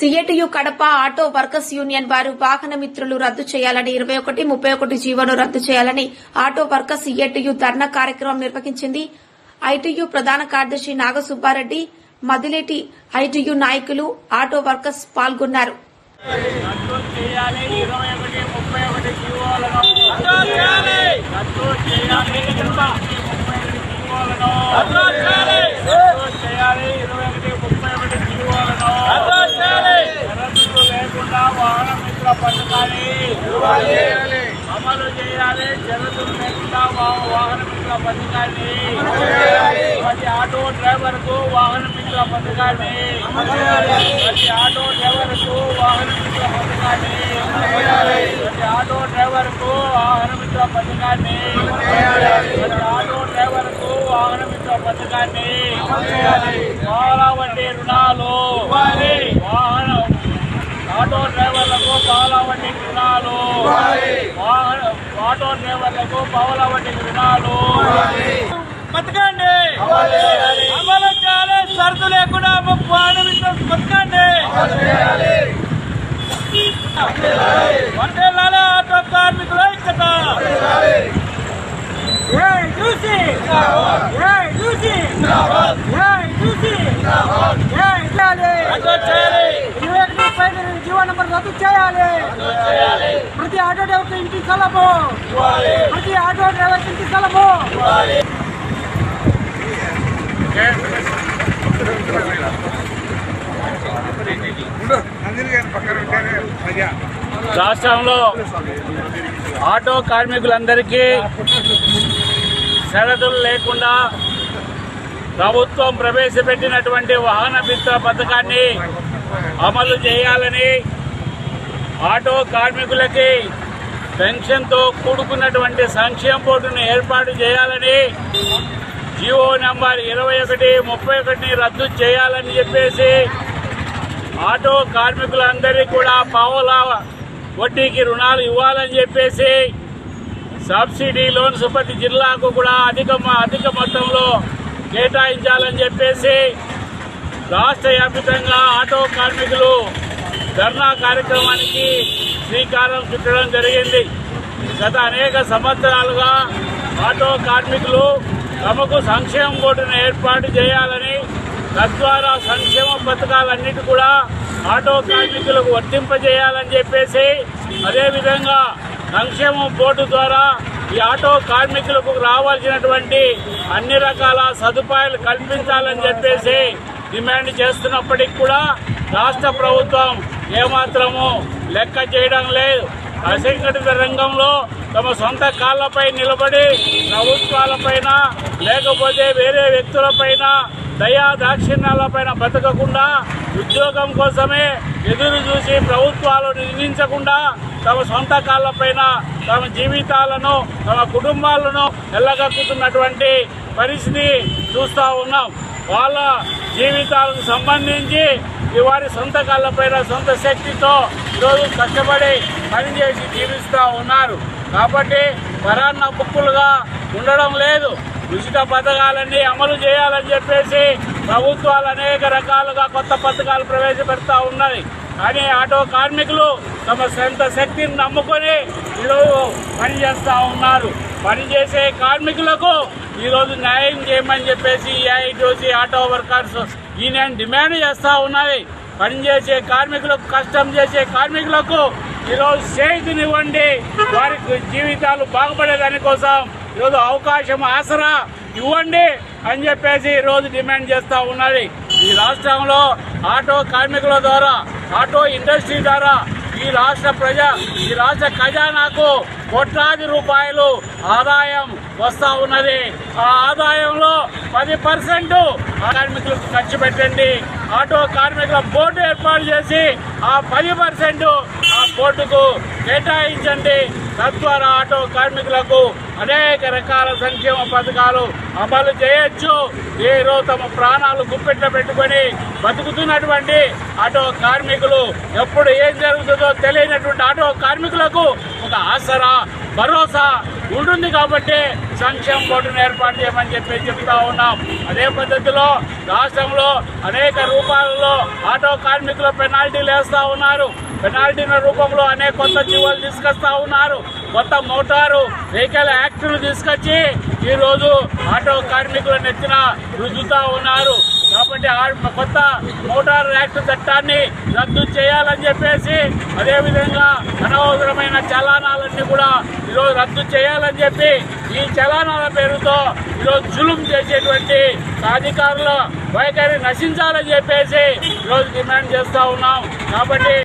CITU Kadapa auto workers union వారు వాహన మిత్రులు రద్దు చేయాలని ఇరవై ఒకటి ముప్పై ఒకటి జీవోను రద్దు చేయాలని ఆటో వర్కర్స్ సిఐటియు ధర్నా కార్యక్రమం నిర్వహించింది. ఐటీయు ప్రధాన కార్యదర్శి నాగసుబ్బారెడ్డి మదిలేటి ఐటీయు నాయకులు ఆటో వర్కర్స్ పాల్గొన్నారు. రద్దు చేయాలి ఇరవై ఒకటి ముప్పై ఒకటి జీవోలను రద్దు చేయాలి రద్దు చేయాలి ముప్పై ఒకటి జీవోలను రద్దు చేయాలి రద్దు చేయాలి ఇరవై ఒకటి ముప్పై ఒకటి జీవోలను రద్దు చేయాలి షరతులు లేకుండా వాహన మిత్ర పథకాన్ని అమలు చేయాలి షరతులు లేకుండా వా- వాహన మిత్ర పథకాన్ని ప్రతి ఆటో డ్రైవర్కు వాహన మిత్ర పథకాన్ని ప్రతి ఆటో డ్రైవర్కు వాహన మిత్ర పథకాన్ని ప్రతి ఆటో డ్రైవర్కు వాహన మిత్ర పథకాన్ని ప్రతి ఆటో డ్రైవర్కు వాహన మిత్ర పథకాన్ని పాల వడ్డీ రుణాలు వాహన ఆటో డ్రైవర్లకు వడ్డీ రుణాలు ఆటో డ్రైవర్లకు పావుల వడ్డీ రుణాలు బతకండి. అమలు చేయాలి. సరుకు లేకుండా బతకండి. వందేళ్ళ ఆటో కార్మికుల ఐక్యత చూసి. చూసి. చూసి. చేయాలి రద్దు చేయాలి ఇరవై ఒకటి ముప్పై ఎనిమిది జీవో నంబర్ రద్దు చేయాలి. ప్రతి ఆటో డ్రైవర్ ఇంటి స్థలము. ప్రతి ఆటో డ్రైవర్ ఇంటి స్థలము. రాష్ట్రంలో ఆటో కార్మికులందరికీ షరతులు లేకుండా ప్రభుత్వం ప్రవేశపెట్టినటువంటి వాహన మిత్ర పథకాన్ని అమలు చేయాలని ఆటో కార్మికులకి పెన్షన్తో కూడుకున్నటువంటి సంక్షేమ బోర్డును ఏర్పాటు చేయాలని జీవో నెంబర్ ఇరవై ఒకటి ముప్పై ఒకటిని రద్దు చేయాలని చెప్పేసి ఆటో కార్మికులందరికీ కూడా పావుల వడ్డీకి రుణాలు ఇవ్వాలని చెప్పేసి సబ్సిడీ లోన్స్ ప్రతి జిల్లాకు కూడా అధిక అధిక మొత్తంలో కేటాయించాలని చెప్పేసి రాష్ట్ర వ్యాప్తంగా ఆటో కార్మికులు ధర్నా కార్యక్రమానికి శ్రీకారం చుట్టడం జరిగింది. గత అనేక సంవత్సరాలుగా ఆటో కార్మికులు తమకు సంక్షేమ బోర్డును ఏర్పాటు చేయాలని తద్వారా సంక్షేమ పథకాలన్నిటి కూడా ఆటో కార్మికులకు వర్తింపజేయాలని చెప్పేసి అదేవిధంగా సంక్షేమ బోర్డు ద్వారా ఈ ఆటో కార్మికులకు రావాల్సినటువంటి అన్ని రకాల సదుపాయాలు కల్పించాలని చెప్పేసి డిమాండ్ చేస్తున్నప్పటికి కూడా రాష్ట్ర ప్రభుత్వం ఏమాత్రము లెక్క చేయడం లేదు. అసంఘటిత రంగంలో తమ సొంత కాళ్ళపై నిలబడి ప్రభుత్వాలపైన లేకపోతే వేరే వ్యక్తులపైన దయా దాక్షిణ్యాలపైన బతకకుండా ఉద్యోగం కోసమే ఎదురు చూసి ప్రభుత్వాలు నిర్మించకుండా తమ సొంత కాళ్ళపైన తమ జీవితాలను తమ కుటుంబాలను ఎల్లగక్కుతున్నటువంటి పరిస్థితి చూస్తూ ఉన్నాం. వాళ్ళ జీవితాలకు సంబంధించి వారి సొంత కాళ్ళపైన సొంత శక్తితో ఈరోజు కష్టపడి పనిచేసి జీవిస్తూ ఉన్నారు. కాబట్టి పరాన్న బుక్కులుగా ఉండడం లేదు. ఉచిత పథకాలన్నీ అమలు చేయాలని చెప్పేసి ప్రభుత్వాలు అనేక రకాలుగా కొత్త పథకాలు ప్రవేశపెడతా ఉన్నది. కానీ ఆటో కార్మికులు తమ సొంత శక్తిని నమ్ముకొని ఈరోజు పనిచేస్తూ ఉన్నారు. పనిచేసే కార్మికులకు ఈరోజు న్యాయం చేయమని చెప్పేసి AITC auto workers union demand చేస్తూ ఉన్నది? పనిచేసే కార్మికులకు కష్టం చేసే కార్మికులకు ఈరోజు చేతినివ్వండి వారికి జీవితాలు బాగుపడే దానికోసం ఈరోజు అవకాశం ఆసరా ఇవ్వండి అని చెప్పేసి ఈరోజు డిమాండ్ చేస్తూ ఉన్నది. ఈ రాష్ట్రంలో ఆటో కార్మికుల ద్వారా ఆటో ఇండస్ట్రీ ద్వారా ఈ రాష్ట్ర ప్రజా ఈ రాష్ట్ర ఖజానాకు కోట్లాది రూపాయలు ఆదాయం వస్తా ఉన్నది. ఆ ఆదాయంలో పది పర్సెంట్ కార్మికులకు ఖర్చు పెట్టండి. ఆటో కార్మికుల బోర్డు ఏర్పాటు చేసి ఆ పది పర్సెంట్ ఆ బోర్డుకు కేటాయించండి. తద్వారా ఆటో కార్మికులకు అనేక రకాల సంక్షేమ పథకాలు అమలు చేయొచ్చు. వీరు తమ ప్రాణాలు గుప్పెట్ల పెట్టుకొని బతుకుతున్నటువంటి ఆటో కార్మికులు ఎప్పుడు ఏం జరుగుతుందో తెలియనటువంటి ఆటో కార్మికులకు ఒక ఆసరా భరోసా ఉంటుంది కాబట్టి సంక్షేమ బోర్డును ఏర్పాటు చేయమని చెప్పి చెప్తా ఉన్నాం. అదే పద్ధతిలో రాష్ట్రంలో అనేక రూపాలలో ఆటో కార్మికులు పెనాల్టీలు వేస్తూ ఉన్నారు. పెనాల్టీల రూపంలో అనేక కొత్త జీవోలు తీసుకొస్తా ఉన్నారు. కొత్త మోటారు వెహికల్ యాక్ట్ను తీసుకొచ్చి ఈరోజు ఆటో కార్మికుల నెత్తిన రుద్దుతా ఉన్నారు. కొత్త మోటార్ యాక్ట్ చట్టాన్ని రద్దు చేయాలని చెప్పేసి అదేవిధంగా అనవసరమైన చలానాలన్నీ కూడా ఈరోజు రద్దు చేయాలని చెప్పి ఈ చలానాల పేరుతో ఈరోజు జులుం చేసేటువంటి అధికారుల వైఖరి నశించాలని చెప్పేసి ఈరోజు డిమాండ్ చేస్తూ ఉన్నాం. కాబట్టి